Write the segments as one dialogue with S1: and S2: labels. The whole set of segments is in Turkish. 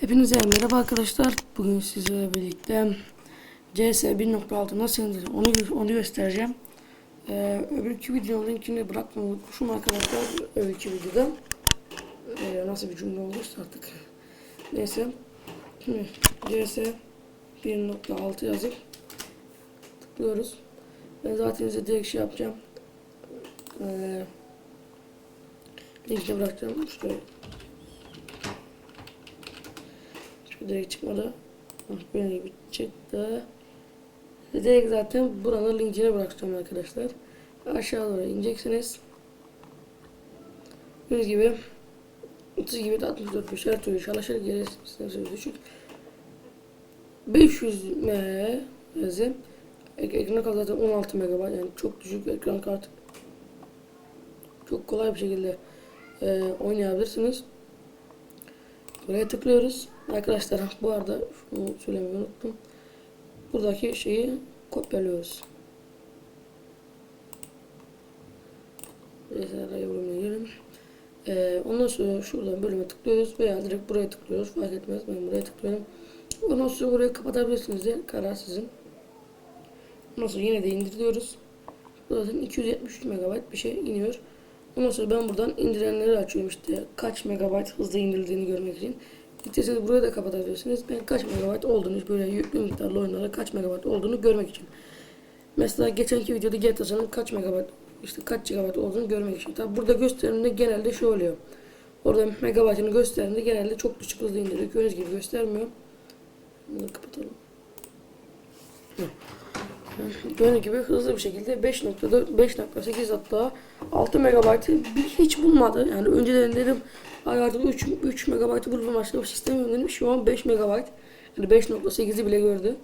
S1: Hepinize merhaba arkadaşlar. Bugün sizlerle birlikte CS 1.6 nasıl indirilir onu, onu göstereceğim. Ee, öbürkü videonun linkini bırakmayı unutmuşum arkadaşlar. Öbürkü videoda. Ee, nasıl bir cümle olursa artık. Neyse. CS 1.6 yazıp tıklıyoruz. Ben zaten size direkt şey yapacağım. Ee, linkini bırakacağım. Şu direkt çıkmadı. Bak Böyle gibi çıktı. Direkt zaten buranın linkini bırakacağım arkadaşlar. Aşağı doğru ineceksiniz. Gördüğünüz gibi 30 gibi de 64 bir her türlü çalışır gerisiniz düşük. 500 MHz ek ekran kartı zaten 16 MB yani çok düşük ekran kartı. Çok kolay bir şekilde e, oynayabilirsiniz. Buraya tıklıyoruz. Arkadaşlar bu arada şunu söylemeyi unuttum. Buradaki şeyi kopyalıyoruz. Mesela bölümüne girelim. Ee, ondan sonra şuradan bölüme tıklıyoruz veya direkt buraya tıklıyoruz. Fark etmez. Ben buraya tıklıyorum. Ondan sonra burayı kapatabilirsiniz de karar sizin. Ondan sonra yine de indiriyoruz. Zaten 273 MB bir şey iniyor. Ondan sonra ben buradan indirenleri açıyorum işte kaç megabayt hızlı indirildiğini görmek için. İsterseniz burayı da kapatabilirsiniz. Ben kaç megabayt olduğunu böyle yüklü miktarlı oyunlara kaç megabayt olduğunu görmek için. Mesela geçenki videoda GTA'nın kaç megabayt işte kaç GB olduğunu görmek için. Tabi burada gösterimde genelde şu oluyor. Orada megabaytını gösterdiğinde genelde çok düşük hızlı indiriyor. Gördüğünüz gibi göstermiyor. Bunu kapatalım. Hı. Gördüğünüz gibi hızlı bir şekilde 5.4 5.8 hatta 6 megabaytı bir hiç bulmadı. Yani önceden dedim ay artık 3, 3 megabaytı bulmam başka bir sistem dedim. Şu an 5 megabayt. Yani 5.8'i bile gördü.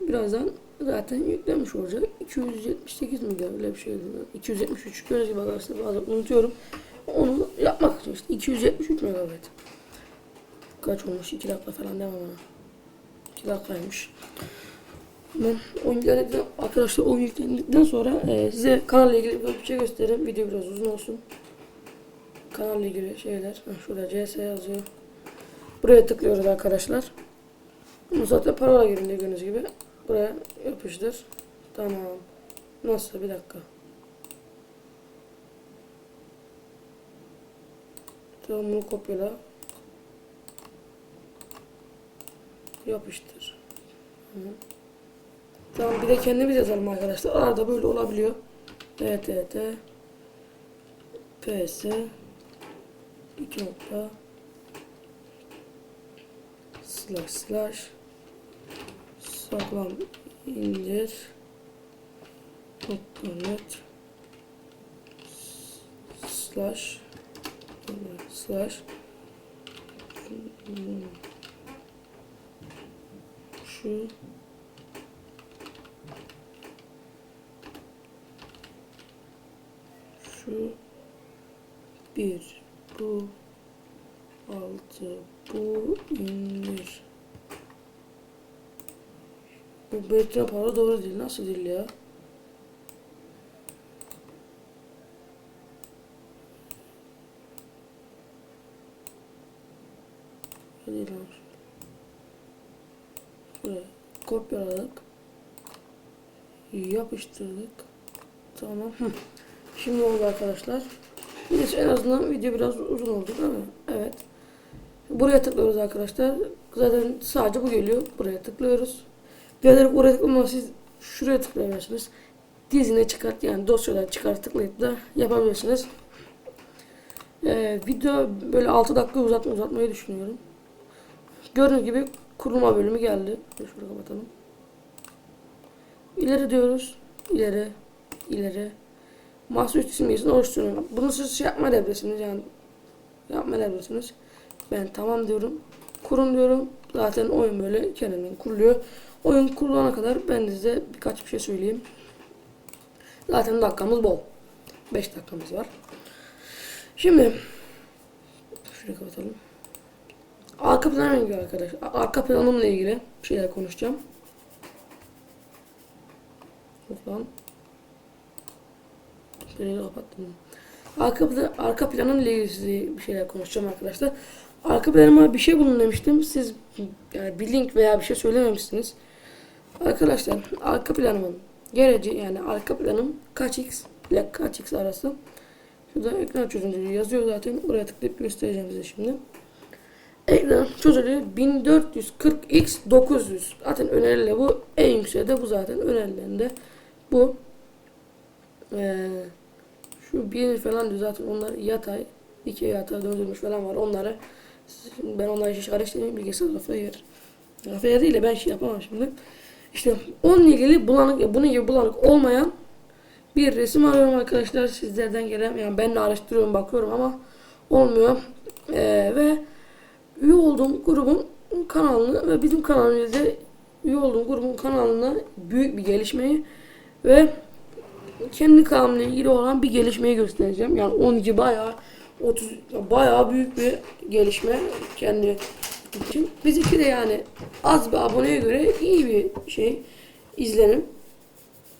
S1: Birazdan zaten yüklenmiş olacak. 278 mi öyle bir şeydi. 273 gördüğünüz gibi arkadaşlar bazen unutuyorum. Onu yapmak için işte 273 megabayt. Kaç olmuş? 2 dakika falan demem ona. 2 dakikaymış. Ben oyun yükledikten, arkadaşlar oyun yüklendikten sonra e, size kanalla ilgili bir şey göstereyim. Video biraz uzun olsun. Kanalla ilgili şeyler. Şurada CS yazıyor. Buraya tıklıyoruz arkadaşlar. Bu zaten parola giriliyor gördüğünüz gibi. Buraya yapıştır. Tamam. Nasıl? Bir dakika. Tamam bunu kopyala. Yapıştır. Hı. Tamam bir de kendimiz yazalım arkadaşlar. Arada böyle olabiliyor. Evet evet. PS 2 nokta. Slash slash. Saklam indir. Nokta net. Slash. Slash. Şu bir bu altı bu indir bu betre para doğru değil nasıl değil ya? Hadi lan. Buraya kopyaladık. Yapıştırdık. Tamam. Şimdi oldu arkadaşlar. Neyse en azından video biraz uzun oldu değil mi? Evet. Buraya tıklıyoruz arkadaşlar. Zaten sadece bu geliyor. Buraya tıklıyoruz. Diğerleri buraya tıklamadan siz şuraya tıklayabilirsiniz. Dizine çıkart yani dosyadan çıkart tıklayıp da yapabilirsiniz. Ee, video böyle 6 dakika uzatma uzatmayı düşünüyorum. Gördüğünüz gibi kurulma bölümü geldi. Şurada kapatalım. İleri diyoruz. İleri. ileri masaüstü simgesini oluşturuyorum. Bunu siz şey yapmayabilirsiniz yani yapmayabilirsiniz. Ben tamam diyorum. Kurun diyorum. Zaten oyun böyle kendinden kuruluyor. Oyun kurulana kadar ben size birkaç bir şey söyleyeyim. Zaten dakikamız bol. 5 dakikamız var. Şimdi şurayı kapatalım. Arka planla ilgili arkadaş. Arka planımla ilgili bir şeyler konuşacağım. Falan. Şöyle kapattım. Arka, arka planın ile ilgili bir şeyler konuşacağım arkadaşlar. arka planıma bir şey bulun demiştim. Siz yani bir link veya bir şey söylememişsiniz. Arkadaşlar arka planımın geleceği yani arka planım kaç x ile kaç x arası. Şurada ekran çözünürlüğü yazıyor zaten. Oraya tıklayıp göstereceğim size şimdi. Ekran çözünürlüğü 1440x 900. Zaten öneriyle bu en yükseği de bu zaten önerilerinde bu. Ee, şu bir falan diyor zaten onlar yatay. iki yatay döndürmüş falan var. Onları ben onları hiç araştırmayayım. Bilgisayar kafaya yer. Değil de ben şey yapamam şimdi. İşte onunla ilgili bulanık, bunun gibi bulanık olmayan bir resim arıyorum arkadaşlar. Sizlerden gelen yani ben de araştırıyorum bakıyorum ama olmuyor. Ee, ve üye olduğum grubun kanalını ve bizim kanalımızda üye olduğum grubun kanalına büyük bir gelişmeyi ve kendi kanalımla ilgili olan bir gelişmeyi göstereceğim. Yani 12 bayağı 30 bayağı büyük bir gelişme kendi için. Bizimki de yani az bir aboneye göre iyi bir şey izlenim.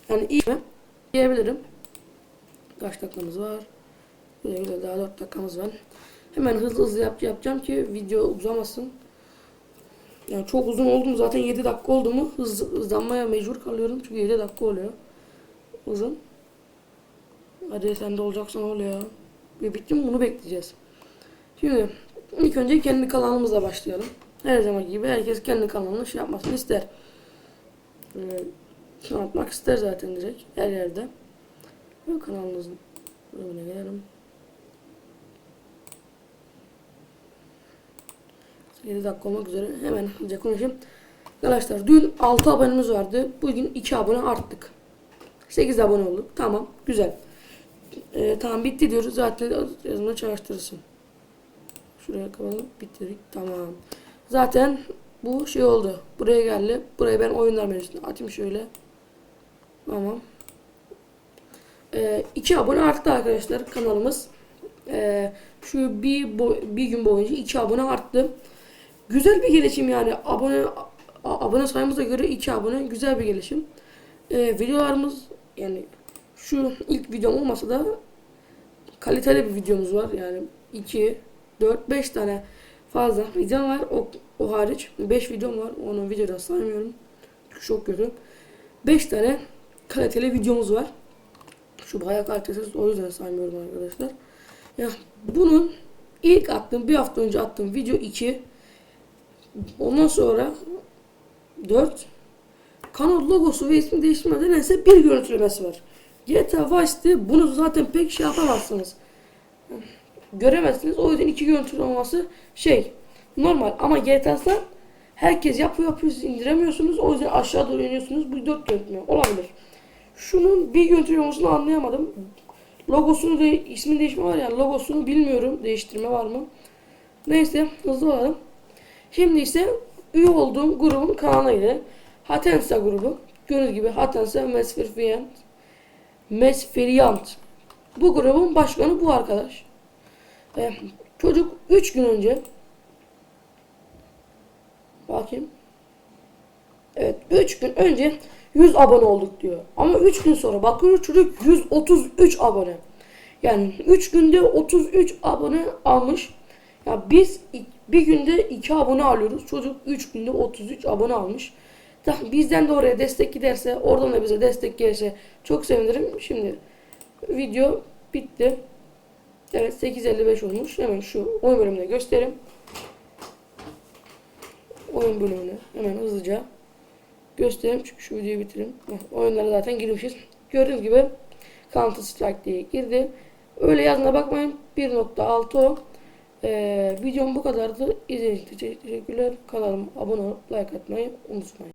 S1: Yani iyi diyebilirim. Kaç dakikamız var? Güzel daha 4 dakikamız var. Hemen hızlı hızlı yap, yapacağım ki video uzamasın. Yani çok uzun oldu mu zaten 7 dakika oldu mu hız, hızlanmaya mecbur kalıyorum. Çünkü 7 dakika oluyor. Uzun. Hadi sen de olacaksan ol ya. Ve bitti mi bunu bekleyeceğiz. Şimdi ilk önce kendi kanalımızla başlayalım. Her zaman gibi herkes kendi kanalını şey yapmasını ister. Böyle tanıtmak ister zaten direkt her yerde. Ve kanalımızın bölümüne gelelim. 7 dakika olmak üzere hemen hızlıca konuşayım. Arkadaşlar dün 6 abonemiz vardı. Bugün 2 abone arttık. 8 abone olduk. Tamam. Güzel. Ee, tamam bitti diyoruz. Zaten yazımda çalıştırırsın. Şuraya kapatalım. Bitirdik. Tamam. Zaten bu şey oldu. Buraya geldi. Buraya ben oyunlar menüsüne atayım şöyle. Tamam. Ee, iki abone arttı arkadaşlar kanalımız. Ee, şu bir, bir gün boyunca iki abone arttı. Güzel bir gelişim yani. Abone abone sayımıza göre iki abone güzel bir gelişim. Ee, videolarımız yani şu ilk videom olmasa da kaliteli bir videomuz var. Yani 2, 4, 5 tane fazla videom var. O, o hariç 5 videom var. Onu videoda saymıyorum. Çok kötü. 5 tane kaliteli videomuz var. Şu bayağı kalitesiz o yüzden saymıyorum arkadaşlar. Ya bunun ilk attığım bir hafta önce attığım video 2 ondan sonra 4 kanal logosu ve ismi değiştirmeden nedense bir görüntülemesi var. GTA Vice'de bunu zaten pek şey yapamazsınız. Göremezsiniz. O yüzden iki görüntülü olması şey normal ama GTA'da herkes yapıyor yapıyor siz indiremiyorsunuz. O yüzden aşağı doğru iniyorsunuz. Bu dört görüntüleme olabilir. Şunun bir görüntülü olmasını anlayamadım. Logosunu de ismin değişme var ya logosunu bilmiyorum. Değiştirme var mı? Neyse hızlı olalım. Şimdi ise üye olduğum grubun gidelim. Hatensa grubu. Gördüğünüz gibi Hatensa Mesfirfiyent. Mesfiriyant. Bu grubun başkanı bu arkadaş. Ee, çocuk 3 gün önce bakayım. Evet 3 gün önce 100 abone olduk diyor. Ama 3 gün sonra bakıyor çocuk 133 abone. Yani 3 günde 33 abone almış. Ya biz bir günde 2 abone alıyoruz. Çocuk 3 günde 33 abone almış. Bizden de oraya destek giderse, oradan da bize destek gelirse çok sevinirim. Şimdi video bitti. Evet 8.55 olmuş. Hemen şu oyun bölümüne göstereyim. Oyun bölümünü hemen hızlıca göstereyim. Çünkü şu videoyu bitireyim. Oyunlara zaten girmişiz. Gördüğünüz gibi Counter Strike diye girdi. Öyle yazına bakmayın. 1.6 o. Ee, videom bu kadardı. İzlediğiniz için teşekkürler. Kanalıma abone olup like atmayı unutmayın.